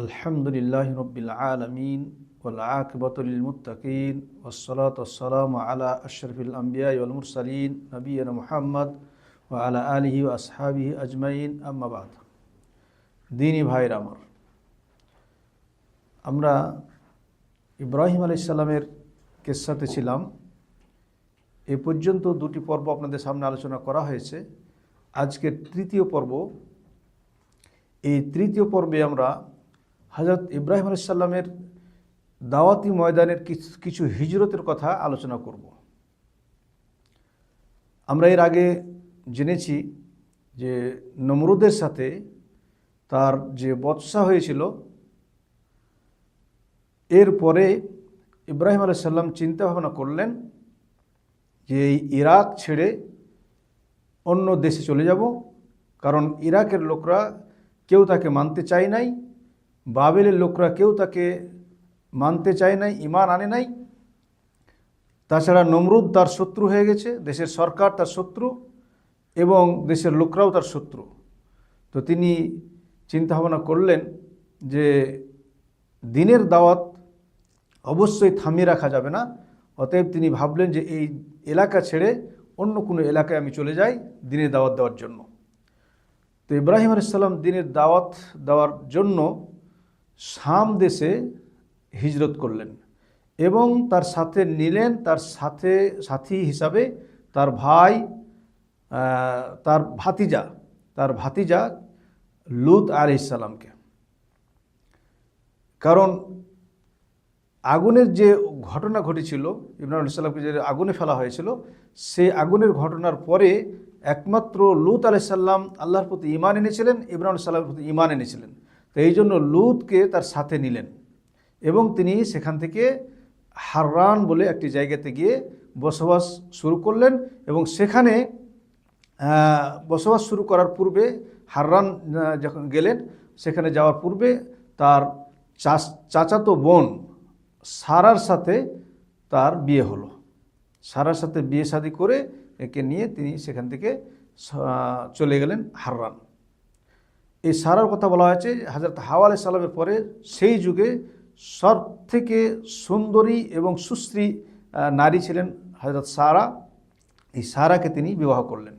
আলহামদুলিল্লাহ রবিল আলমিন ওলাকবতুল মুতাকিন ওসলাত ওসালাম আলা আশরফুল আম্বিয়ালমুর সালিন নবীন মোহাম্মদ ও আলা আলহি আসহাবি আজমাইন আম্মাবাদ দিনী ভাই রামর আমরা ইব্রাহিম আলি ইসাল্লামের কেসাতে ছিলাম। এ পর্যন্ত দুটি পর্ব আপনাদের সামনে আলোচনা করা হয়েছে। আজকের তৃতীয় পর্ব। এই তৃতীয় পর্বে আমরা হজরত ইব্রাহিম আলাইসাল্লামের দাওয়াতি ময়দানের কিছু- হিজরতের কথা আলোচনা করব। আমরা এর আগে জেনেছি যে নমরুদের সাথে তার যে বৎসা হয়েছিল, এরপরে ইব্রাহিম আলাইসাল্লাম চিন্তা ভাবনা করলেন যে এই ইরাক ছেড়ে অন্য দেশে চলে যাব, কারণ ইরাকের লোকরা কেউ তাকে মানতে চায় নাই। বাবেলের লোকরা কেউ তাকে মানতে চায় নাই ইমান আনে নাই। তাছাড়া নমরুদ তার শত্রু হয়ে গেছে, দেশের সরকার তার শত্রু এবং দেশের লোকরাও তার শত্রু। তো তিনি চিন্তা ভাবনা করলেন যে দিনের দাওয়াত অবশ্যই থামিয়ে রাখা যাবে না। অতএব তিনি ভাবলেন যে এই এলাকা ছেড়ে অন্য কোনো এলাকায় আমি চলে যাই দিনের দাওয়াত দেওয়ার জন্য। তো ইব্রাহিম আলাইসাল্লাম দিনের দাওয়াত দেওয়ার জন্য শাম দেশে হিজরত করলেন এবং তার সাথে নিলেন, তার সাথে সাথী হিসাবে তার ভাই তার ভাতিজা তার ভাতিজা লুত আলাইসাল্লামকে কারণ আগুনের যে ঘটনা ঘটেছিল ইব্রাহিম আলাইসাল্লামকে যে আগুনে ফেলা হয়েছিল, সেই আগুনের ঘটনার পরে একমাত্র লুত আলাইসাল্লাম আল্লাহর প্রতি ইমান এনেছিলেন ইব্রাহিম সাল্লামের প্রতি ইমান এনেছিলেন। তো এই জন্য লুতকে তার সাথে নিলেন এবং তিনি সেখান থেকে হাররান বলে একটি জায়গাতে গিয়ে বসবাস শুরু করলেন এবং সেখানে বসবাস শুরু করার পূর্বে হাররান যখন গেলেন, সেখানে যাওয়ার পূর্বে তার চাচ- চাচাতো বোন সারার সাথে তার বিয়ে হলো। সারার সাথে বিয়ে শাদী করে একে নিয়ে তিনি সেখান থেকে চলে গেলেন হাররান। এই সারার কথা বলা হয়েছে হাজরত হাওয়া আলাই সাল্লামের পরে সেই যুগে সব থেকে সুন্দরী এবং সুশ্রী নারী ছিলেন হজরত সারা। এই সারাকে তিনি বিবাহ করলেন।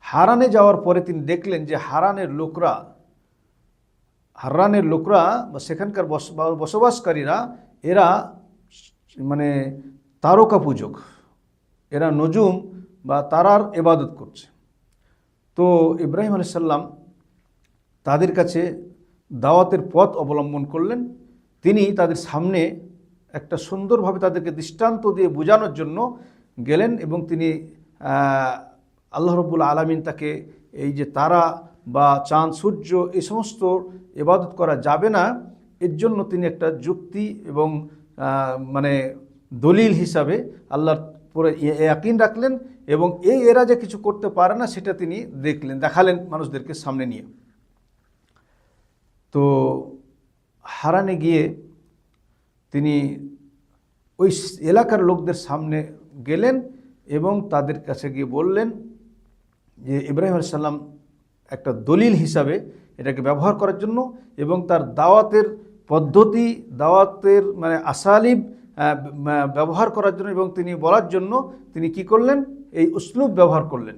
হারানে যাওয়ার পরে তিনি দেখলেন যে হারানের লোকরা হারানের লোকরা বা সেখানকার বস- বসবাসকারীরা, এরা মানে তারকা পূজক, এরা নজুম বা তারার এবাদত করছে। তো ইব্রাহিম আলাইসাল্লাম তাদের কাছে দাওয়াতের পথ অবলম্বন করলেন। তিনি তাদের সামনে একটা সুন্দরভাবে তাদেরকে দৃষ্টান্ত দিয়ে বোঝানোর জন্য গেলেন এবং তিনি আল্লাহ রব্বুল আলমিন তাকে এই যে তারা বা চাঁদ, সূর্য এই সমস্ত ইবাদত করা যাবে না, এর জন্য তিনি একটা যুক্তি এবং মানে দলিল হিসাবে আল্লাহর পরে ইয়াকিন রাখলেন এবং এই এরা যে কিছু করতে পারে না সেটা তিনি দেখলেন, দেখালেন মানুষদেরকে সামনে নিয়ে। তো হারানে গিয়ে তিনি ওই এলাকার লোকদের সামনে গেলেন এবং তাদের কাছে গিয়ে বললেন যে ইব্রাহিম সাল্লাম একটা দলিল হিসাবে এটাকে ব্যবহার করার জন্য এবং তার দাওয়াতের পদ্ধতি, দাওয়াতের মানে আসালিব ব্যবহার করার জন্য এবং তিনি বলার জন্য তিনি কি করলেন? এই উসলুব ব্যবহার করলেন।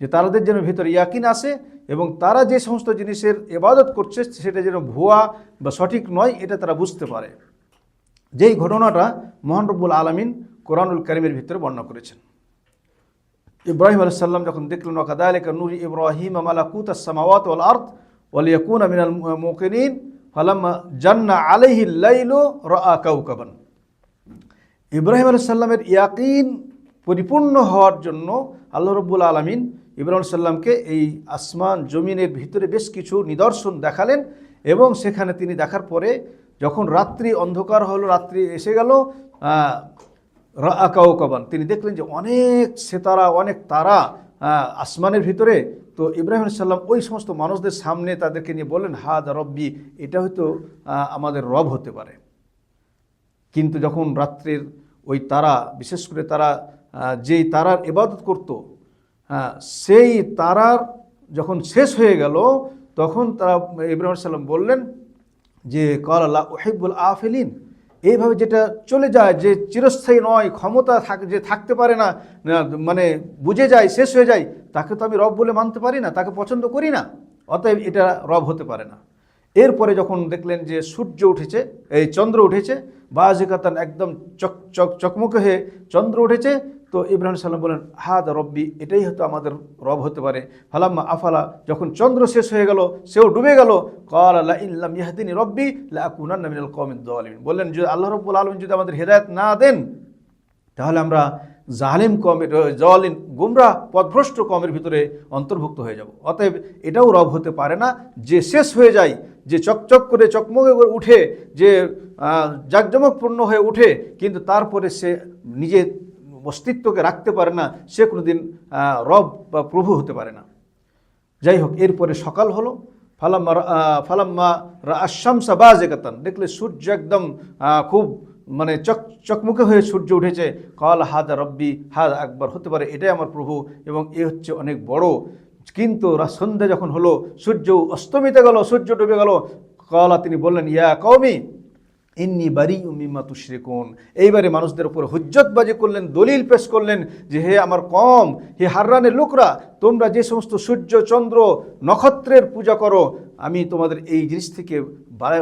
যে তাদের যেন ভিতরে ইয়াকিন আসে এবং তারা যে সমস্ত জিনিসের এবাদত করছে সেটা যেন ভুয়া বা সঠিক নয়, এটা তারা বুঝতে পারে। যেই ঘটনাটা মোহান রব্বুল আলমিন কোরআনুল করিমের ভিতরে বর্ণনা করেছেন। ইব্রাহিম আলাইসাল্লাম যখন দেখলেন ওকাদালিকা নুরি ইব্রাহিম মালাকুত সামাওয়াত ওয়াল আর্থ ওয়ালিয়াকুন মিনাল মুকিনিন, ফালাম্মা জান্না আলাইহি লাইলু রাআ কাউকাবান ইব্রাহিম আলাইসাল্লামের ইয়াকিন পরিপূর্ণ হওয়ার জন্য আল্লাহ রব্বুল আলমিন ইব্রাহিম সাল্লামকে এই আসমান জমিনের ভিতরে বেশ কিছু নিদর্শন দেখালেন এবং সেখানে তিনি দেখার পরে যখন রাত্রি অন্ধকার হলো, রাত্রি এসে গেল আকাও কবান, তিনি দেখলেন যে অনেক সেতারা, অনেক তারা আসমানের ভিতরে। তো ইব্রাহিম সাল্লাম ওই সমস্ত মানুষদের সামনে তাদেরকে নিয়ে বললেন, হাদ রব্বি, এটা হয়তো আমাদের রব হতে পারে। কিন্তু যখন রাত্রের ওই তারা, বিশেষ করে তারা যেই তারার ইবাদত করত সেই তারার যখন শেষ হয়ে গেল তখন তারা ইব্রাহিম সাল্লাম বললেন যে কল আল্লাহ ওহেবুল আফেলিন। এইভাবে যেটা চলে যায় যে চিরস্থায়ী নয় ক্ষমতা থাক যে থাকতে পারে না না, মানে বুঝে যায় শেষ হয়ে যায় তাকে তো আমি রব বলে মানতে পারি না তাকে পছন্দ করি না অতএব এটা রব হতে পারে না। এরপরে যখন দেখলেন যে সূর্য উঠেছে এই চন্দ্র উঠেছে বাজিকাতান একদম চক চক চকমকে হয়ে চন্দ্র উঠেছে তো ইব্রাহিম সাল্লাম বলেন, হাদ রব্বি, এটাই হয়তো আমাদের রব হতে পারে। ফালাম্মা আফালা, যখন চন্দ্র শেষ হয়ে গেল, সেও ডুবে গেল। কল আল্লাহ ইল্লাম ইয়াহদিনী রব্বি লাকুনান মিনাল কওমিদ দালিমিন। বললেন, যদি আল্লাহ রব্বুল আলমিন যদি আমাদের হেদায়েত না দেন, তাহলে আমরা জালিম কমের জলিন গুমরা পথভ্রষ্ট কমের ভিতরে অন্তর্ভুক্ত হয়ে যাব। অতএব এটাও রব হতে পারে না। যে শেষ হয়ে যায়, যে চকচক করে, চকমকে উঠে, যে জাঁকজমকপূর্ণ হয়ে উঠে, কিন্তু তারপরে সে নিজের অস্তিত্বকে রাখতে পারে না সে কোনোদিন আহ, রব বা প্রভু হতে পারে না। যাই হোক এরপরে সকাল হলো ফালাম্মা ফালাম্মা আশামসা বাজেকাতান দেখলে সূর্য একদম খুব মানে চক চকমুখে হয়ে সূর্য উঠেছে। কল হাদ রব্বি হাদ আকবর হতে পারে এটাই আমার প্রভু এবং এ হচ্ছে অনেক বড়। কিন্তু সন্ধ্যা যখন হলো সূর্য অস্তমিতে গেল সূর্য ডুবে গেল কলা তিনি বললেন ইয়া কওমি ইন্নি বারি উমিমা তুশ্রিকুন। এইবারে মানুষদের উপর হুজ্জতবাজি করলেন, দলিল পেশ করলেন যে, হে আমার কম হে হাররানের লোকরা, তোমরা যে সমস্ত সূর্য, চন্দ্র, নক্ষত্রের পূজা করো আমি তোমাদের এই জিনিস থেকে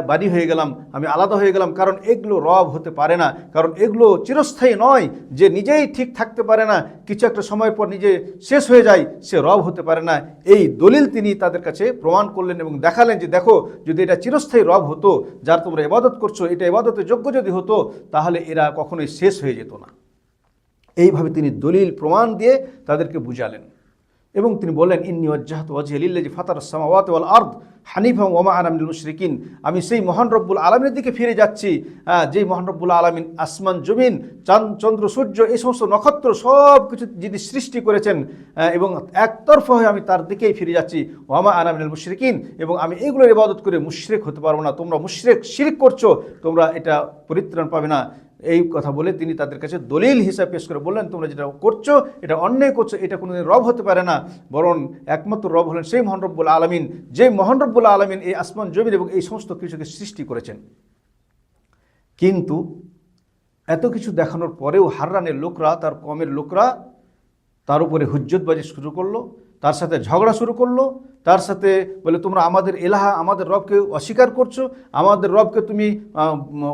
বাড়ি হয়ে গেলাম, আমি আলাদা হয়ে গেলাম, কারণ এগুলো রব হতে পারে না, কারণ এগুলো চিরস্থায়ী নয়, যে নিজেই ঠিক থাকতে পারে না, কিছু একটা সময় পর নিজে শেষ হয়ে যায়, সে রব হতে পারে না। এই দলিল তিনি তাদের কাছে প্রমাণ করলেন এবং দেখালেন যে দেখো, যদি এটা চিরস্থায়ী রব হতো, যার তোমরা ইবাদত করছ, এটা ইবাদতের যোগ্য যদি হতো, তাহলে এরা কখনোই শেষ হয়ে যেত না। এইভাবে তিনি দলিল প্রমাণ দিয়ে তাদেরকে বুঝালেন। এবং তিনি বললেন, ইন্নি ওয়াজ্জাহাতু ওয়াজহি লিল্লাযী ফাতারা সামাওয়াতি ওয়াল আরদ হানিফাম ওয়া মা আনা মিনাল মুশরিকিন। আমি সেই মহান রব্বুল আলামিনের দিকে ফিরে যাচ্ছি। যেই মহান রব্বুল আলামিন আসমান, জমিন, চাঁদ, চন্দ্র, সূর্য, এই সমস্ত নক্ষত্র সব কিছু যিনি সৃষ্টি করেছেন এবং একতরফ হয়ে আমি তার দিকেই ফিরে যাচ্ছি। ওয়ামা আনা মিনাল মুশরিকিন, এবং আমি এগুলোর ইবাদত করে মুশরিক হতে পারব না। তোমরা মুশরিক, শিরিক করছ, তোমরা এটা পরিত্রাণ পাবে না। এই কথা বলে তিনি তাদের কাছে দলিল হিসাব পেশ করে বললেন, তোমরা যেটা করছ, এটা অন্যায় করছ, এটা কোনোদিন রব হতে পারে না। বরং একমাত্র রব হলেন সেই মহান রব্বুল আলমিন, যে মহান রব্বুল আলমিন এই আসমান, জমিন এবং এই সমস্ত কিছুকে সৃষ্টি করেছেন। কিন্তু এত কিছু দেখানোর পরেও হাররানের লোকরা, তার কমের লোকরা তার উপরে হুজ্জতবাজি শুরু করল। তার সাথে ঝগড়া শুরু করল, তার সাথে বলে, তোমরা আমাদের এলাহা, আমাদের রবকে অস্বীকার করছ, আমাদের রবকে তুমি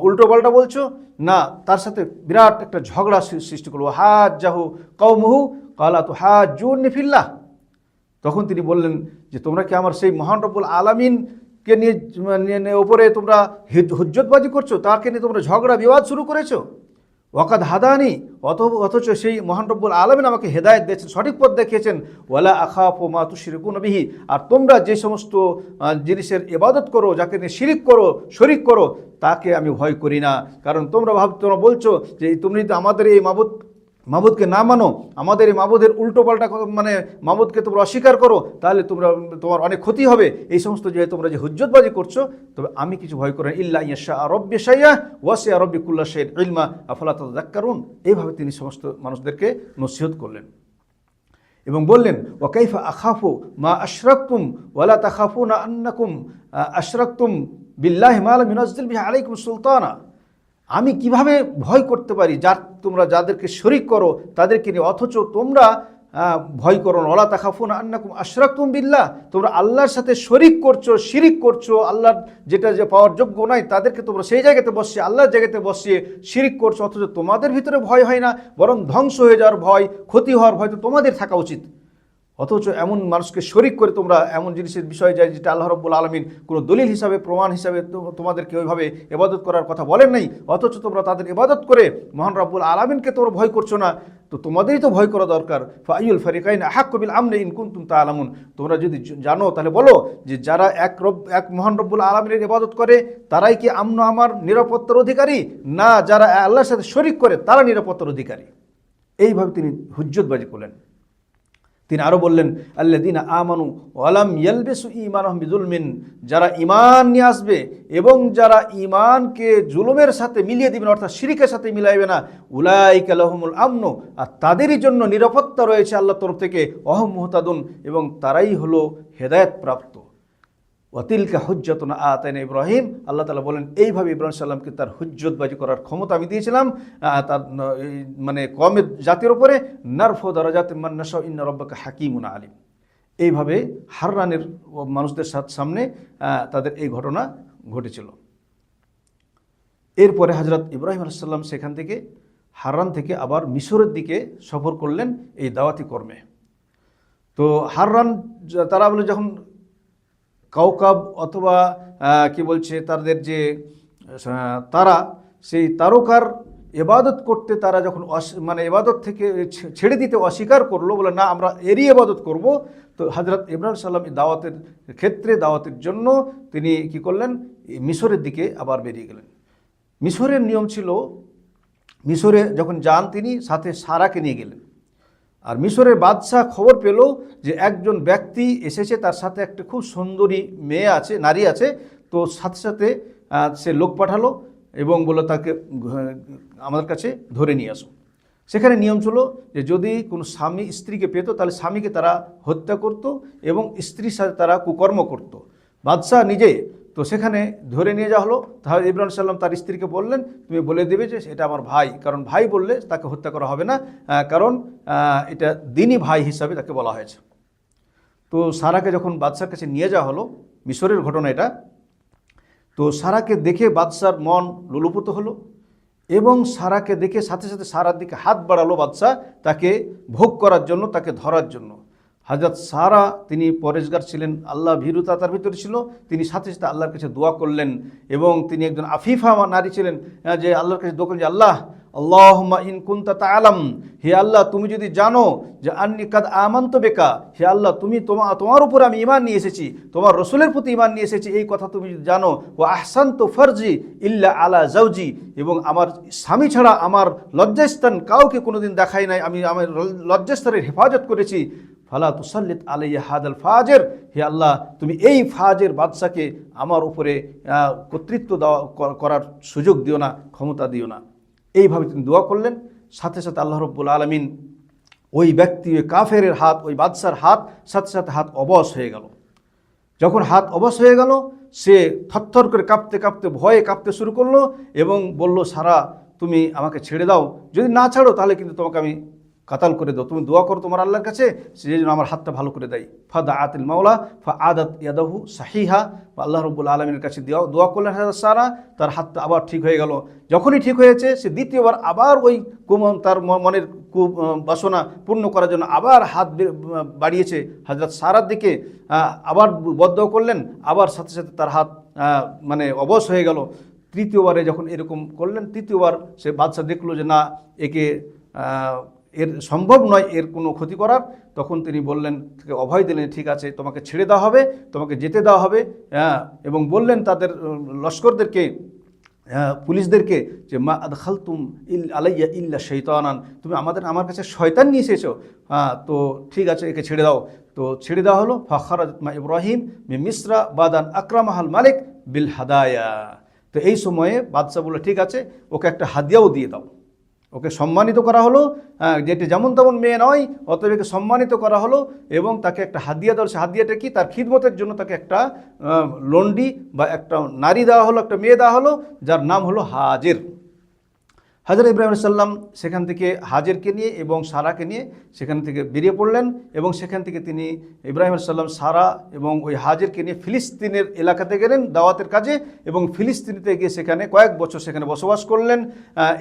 উল্টো পাল্টা বলছো। না, তার সাথে বিরাট একটা ঝগড়া সৃষ্টি করল। হাজ জাহু কৌমহু কালা তো হাজ জুন নিফিল্লাহ তখন তিনি বললেন যে, তোমরা কি আমার সেই মহান রব্বুল আলামিনকে নিয়ে নিয়ে ওপরে তোমরা হিজ- হুজ্জতবাজি করছ? তাকে নিয়ে তোমরা ঝগড়া বিবাদ শুরু করেছ? ওয়াকাদ হাদানি অত অথচ সেই মহান রব্বুল আলমিন আমাকে হেদায়ত দিয়েছেন, সঠিক পথ দেখিয়েছেন, ওয়ালা আখা ও মা তুশরিকুন বিহি, আর তোমরা যে সমস্ত জিনিসের ইবাদত করো, যাকে নিয়ে শিরিক করো, শরিক করো, তাকে আমি ভয় করি না। কারণ তোমরা ভাব তোমরা বলছো যে তুমি আমাদের এই মাবুদ মাবুদকে না মানো, আমাদের এই মাবুদের উল্টো পাল্টা মানে মাবুদকে তোমরা অস্বীকার করো, তাহলে তোমরা, তোমার অনেক ক্ষতি হবে। এই সমস্ত যে তোমরা যে হুজ্জতবাজি করছ, তবে আমি কিছু ভয় করি না। ইল্লা ইয়াশা রব্বি সাইয়া রব্বি কুল্লা শের ইলমা, আফলা তাদাক্কারুন এইভাবে তিনি সমস্ত মানুষদেরকে নসিহত করলেন। এবং বললেন ওয়াকাইফা আখাফু মা আশরাকুম ওয়ালা তাখাফুনা আন্নাকুম আশরাকুম বিল্লাহি মা লাম ইউনাজ্জিল বিহি আলাইকুম সুলতানা। আমি কীভাবে ভয় করতে পারি? যার তোমরা যাদেরকে শরিক করো, তাদেরকে নিয়ে অথচ তোমরা ভয় করো না। তাকাফুন তাখাফুন আন্নাকুম আশরাকুম বিল্লাহ। তোমরা আল্লাহর সাথে শরিক করছ, শিরিক করছ, আল্লাহর যেটা যে পাওয়ার যোগ্য নাই, তাদেরকে তোমরা সেই জায়গাতে বসিয়ে, আল্লাহর জায়গাতে বসিয়ে শিরিক করছ, অথচ তোমাদের ভিতরে ভয় হয় না, বরং ধ্বংস হয়ে যাওয়ার ভয়, ক্ষতি হওয়ার ভয় তো তোমাদের থাকা উচিত। অথচ এমন মানুষকে শরিক করে তোমরা এমন জিনিসের বিষয়ে যায় যেটা আল্লাহ রব্বুল আলমিন কোনো দলিল হিসাবে, প্রমাণ হিসাবে তোমাদেরকে ওইভাবে এবাদত করার কথা বলেন নাই। অথচ তোমরা তাদের ইবাদত করে মহান রব্বুল আলমিনকে তোমরা ভয় করছ না। তো তোমাদেরই তো ভয় করা দরকার। ফাইউল ফারিকাইন হাক কবিল আমনে ইনকুন্তুম তা আলামুন তোমরা যদি জানো তাহলে বলো যে যারা এক রব, এক মহান রব্বুল আলমিনের ইবাদত করে, তারাই কি আমন আমার নিরাপত্তার অধিকারী? না, যারা আল্লাহর সাথে শরিক করে, তারা নিরাপত্তার অধিকারী। এইভাবে তিনি হুজ্জতবাজি করলেন। তিনি আরও বললেন আল্লাদিন আমানু ওয়ালাম ইয়ালবেসু ইমান বিজুলমিন যারা ইমান নিয়ে আসবে এবং যারা ইমানকে জুলুমের সাথে মিলিয়ে দিবেন, অর্থাৎ শিরিকের সাথে মিলাইবে না, উলাইক আলহমুল আমন, আর তাদেরই জন্য নিরাপত্তা রয়েছে আল্লাহ তরফ থেকে, অহম মুহতাদুন, এবং তারাই হলো হেদায়ত প্রাপ্ত ওয়াতিলকা হুজ্জতনা আতাইন ইব্রাহিম। আল্লাহ তালা বলেন, এইভাবে ইব্রাহিম সাল্লামকে তার হুজ্জতবাজি করার ক্ষমতা আমি দিয়েছিলাম তার মানে কমের জাতির ওপরে নারফো দরাজাত মান্নাস ইন্না রব্বাকা হাকিমুন আলিম। এইভাবে হাররানের মানুষদের সাথ, সামনে তাদের এই ঘটনা ঘটেছিল। এরপরে হজরত ইব্রাহিম আলাইসাল্লাম সেখান থেকে, হাররান থেকে আবার মিশরের দিকে সফর করলেন এই দাওয়াতি কর্মে। তো হাররান, তারা বলে, যখন কাউকাব অথবা কি বলছে তাদের যে তারা, সেই তারকার এবাদত করতে তারা যখন মানে এবাদত থেকে ছেড়ে দিতে অস্বীকার করল, বলে না, আমরা এরই এবাদত করব। তো হজরত ইব্রাহিম সাল্লাম দাওয়াতের ক্ষেত্রে, দাওয়াতের জন্য তিনি কি করলেন? মিশরের দিকে আবার বেরিয়ে গেলেন। মিশরের নিয়ম ছিল, মিশরে যখন যান তিনি, সাথে সারাকে নিয়ে গেলেন। আর মিশরের বাদশাহ খবর পেল যে একজন ব্যক্তি এসেছে, তার সাথে একটা খুব সুন্দরী মেয়ে আছে, নারী আছে, তো সাথে সাথে সে লোক পাঠালো এবং বলল, তাকে আমাদের কাছে ধরে নিয়ে আসো। সেখানে নিয়ম ছিল যে যদি কোনো স্বামী স্ত্রীকে পেত, তাহলে স্বামীকে তারা হত্যা করত এবং স্ত্রীর সাথে তারা কুকর্ম করত। বাদশাহ নিজে তো সেখানে ধরে নিয়ে যাওয়া হলো। তাহলে ইব্রাহিম সাল্লাম তার স্ত্রীকে বললেন, তুমি বলে দেবে যে এটা আমার ভাই। কারণ ভাই বললে তাকে হত্যা করা হবে না কারণ এটা দিনই ভাই হিসাবে তাকে বলা হয়েছে। তো সারাকে যখন বাদশার কাছে নিয়ে যাওয়া হলো, মিশরের ঘটনা এটা, তো সারাকে দেখে বাদশার মন লোলুপুত হলো এবং সারাকে দেখে সাথে সাথে সারার দিকে হাত বাড়ালো বাদশাহ তাকে ভোগ করার জন্য, তাকে ধরার জন্য। হাজরত সারা তিনি পরেশগার ছিলেন, আল্লাহ ভীরুতা তার ভিতরে ছিল, তিনি সাথে সাথে আল্লাহর কাছে দোয়া করলেন এবং তিনি একজন আফিফা নারী ছিলেন যে আল্লাহর কাছে দোয়া যে, আল্লাহ আল্লাহমা ইন কুন্তা তালাম হে আল্লাহ, তুমি যদি জানো যে আন্নি কাদ আমান্ত বেকা, হে আল্লাহ, তুমি তোমা তোমার উপর আমি ইমান নিয়ে এসেছি, তোমার রসুলের প্রতি ইমান নিয়ে এসেছি, এই কথা তুমি যদি জানো ও আহসান তো ফরজি ইল্লা আলা জাউজি এবং আমার স্বামী ছাড়া আমার লজ্জাস্থান কাউকে কোনোদিন দেখাই নাই, আমি আমার লজ্জাস্থানের হেফাজত করেছি ফালা তুসাল্লিত আলাইয়া হাদাল ফাজের। হে আল্লাহ, তুমি এই ফাজের বাদশাকে আমার উপরে কর্তৃত্ব দেওয়া, কর- করার সুযোগ দিও না, ক্ষমতা দিও না। এইভাবে তিনি দোয়া করলেন। সাথে সাথে আল্লাহ রব্বুল আলমিন ওই ব্যক্তি, ওই কাফের হাত, ওই বাদশার হাত, সাথে সাথে হাত অবশ হয়ে গেল। যখন হাত অবশ হয়ে গেল, সে থরথর করে কাঁপতে কাঁপতে, ভয়ে কাঁপতে শুরু করল এবং বলল, সারা, তুমি আমাকে ছেড়ে দাও। যদি না ছাড়ো, তাহলে কিন্তু তোমাকে আমি কাতাল করে দাও। তুমি দোয়া করো তোমার আল্লাহর কাছে, সে যেন আমার হাতটা ভালো করে দেয়। ফাদা আতিল মাওলা ফা আদাত ইয়াদাহু সাহিহা। বা আল্লাহ রব্বুল আলমীর কাছে দোয়া দোয়া করলেন সারা, তার হাতটা আবার ঠিক হয়ে গেল। যখনই ঠিক হয়েছে, সে দ্বিতীয়বার আবার ওই কুম তার মনের কু বাসনা পূর্ণ করার জন্য আবার হাত বাড়িয়েছে। হাজরত সারার দিকে আবার বদ্ধ করলেন, আবার সাথে সাথে তার হাত মানে অবশ হয়ে গেল। তৃতীয়বারে যখন এরকম করলেন, তৃতীয়বার সে বাদশাহ দেখল যে না, একে এর সম্ভব নয় এর কোনো ক্ষতি করার। তখন তিনি বললেন অভয় দিলেন ঠিক আছে তোমাকে ছেড়ে দেওয়া হবে তোমাকে যেতে দেওয়া হবে। হ্যাঁ এবং বললেন তাদের লস্করদেরকে হ্যাঁ, পুলিশদেরকে যে মা আদখাল তুম ইল আলাইয়া ইল্লা শৈতানান তুমি আমাদের আমার কাছে শয়তান নিয়ে এসেছ? হ্যাঁ তো ঠিক আছে একে ছেড়ে দাও। তো ছেড়ে দেওয়া হলো। ফাখারাত মা ইব্রাহিম মে মিশ্রা বাদান আকরামাহাল মালিক বিল হাদায়া। তো এই সময়ে বাদশাহ বলল ঠিক আছে ওকে একটা হাদিয়াও দিয়ে দাও। ওকে সম্মানিত করা হলো যেটি যেমন তেমন মেয়ে নয়, অতএব একে সম্মানিত করা হলো এবং তাকে একটা হাদিয়া দেওয়া সে হাদিয়াটা কি? তার খিদমতের জন্য তাকে একটা লন্ডি বা একটা নারী দেওয়া হলো, একটা মেয়ে দেওয়া হলো, যার নাম হলো হাজের। হাজার ইব্রাহিম সাল্লাম সেখান থেকে হাজেরকে নিয়ে এবং সারাকে নিয়ে সেখান থেকে বেরিয়ে পড়লেন এবং সেখান থেকে তিনি ইব্রাহিম সাল্লাম সারা এবং ওই হাজেরকে নিয়ে ফিলিস্তিনের এলাকাতে গেলেন দাওয়াতের কাজে এবং ফিলিস্তিনিতে গিয়ে সেখানে কয়েক বছর সেখানে বসবাস করলেন।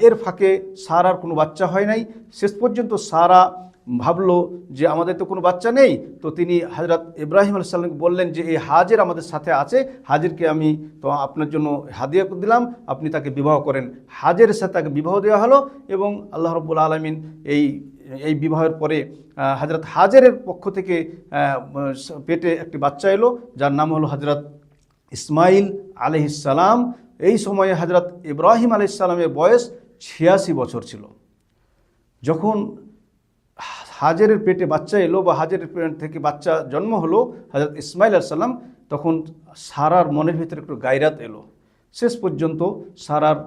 এর ফাঁকে সারার কোনো বাচ্চা হয় নাই। শেষ পর্যন্ত সারা ভাবলো যে আমাদের তো কোনো বাচ্চা নেই, তো তিনি হজরত ইব্রাহিম আলাইসাল্লামকে বললেন যে, এই হাজের আমাদের সাথে আছে, হাজিরকে আমি তো আপনার জন্য হাদিয়া দিলাম, আপনি তাকে বিবাহ করেন। হাজের সাথে তাকে বিবাহ দেওয়া হলো এবং আল্লাহ রব্বুল আলমিন এই এই বিবাহের পরে হজরত হাজেরের পক্ষ থেকে পেটে একটি বাচ্চা এলো, যার নাম হলো হজরত ইসমাইল আলহিসাল্লাম এই সময়ে হজরত ইব্রাহিম আলহিসাল্লামের বয়স ছিয়াশি বছর ছিল। যখন হাজারের পেটে বাচ্চা এলো বা হাজারের পেট থেকে বাচ্চা জন্ম হলো হাজরত ইসমাইল সাল্লাম তখন সারার মনের ভিতরে একটু গাইরাত এলো। শেষ পর্যন্ত সারার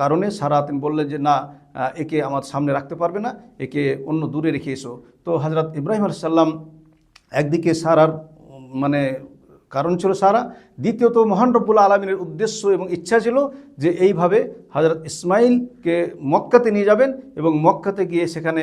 কারণে সারা তিনি বললেন যে, না একে আমার সামনে রাখতে পারবে না, একে অন্য দূরে রেখে এসো। তো হজরত ইব্রাহিম সাল্লাম একদিকে সারার মানে কারণ ছিল সারা। দ্বিতীয়ত, মহান রব্বুল আলমিনের উদ্দেশ্য এবং ইচ্ছা ছিল যে এইভাবে হজরত ইসমাইলকে মক্কাতে নিয়ে যাবেন এবং মক্কাতে গিয়ে সেখানে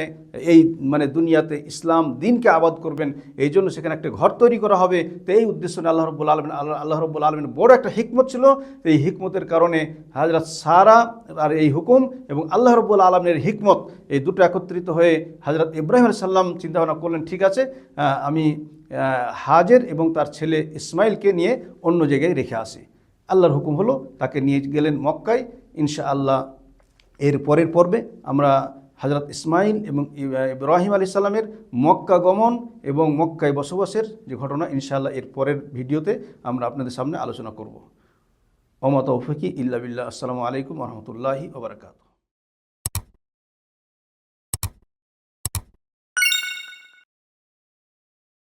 এই মানে দুনিয়াতে ইসলাম দিনকে আবাদ করবেন। এই জন্য সেখানে একটা ঘর তৈরি করা হবে। তো এই উদ্দেশ্য নিয়ে আল্লাহ রব্বুল আলমিন, আল্লাহ আল্লাহ রব্বুল আলমিন বড় একটা হিকমত ছিল। এই হিকমতের কারণে হাজরত সারা আর এই হুকুম এবং আল্লাহ রব্বুল আলমিনের হিকমত এই দুটো একত্রিত হয়ে হজরত ইব্রাহিম সাল্লাম চিন্তাভাবনা করলেন, ঠিক আছে আমি হাজের এবং তার ছেলে ইসমাইলকে নিয়ে অন্য জায়গায় রেখে আসে। আল্লাহর হুকুম হলো, তাকে নিয়ে গেলেন মক্কায়। ইনশা আল্লাহ এর পরের পর্বে আমরা হজরত ইসমাইল এবং ইব্রাহিম আলী সাল্লামের মক্কা গমন এবং মক্কায় বসবাসের যে ঘটনা, ইনশাআল্লাহ এর পরের ভিডিওতে আমরা আপনাদের সামনে আলোচনা করব। অমত তৌফিকি ইল্লা বিল্লাহ। আসসালামু আলাইকুম রহমতুল্লাহি ওবরাকাতু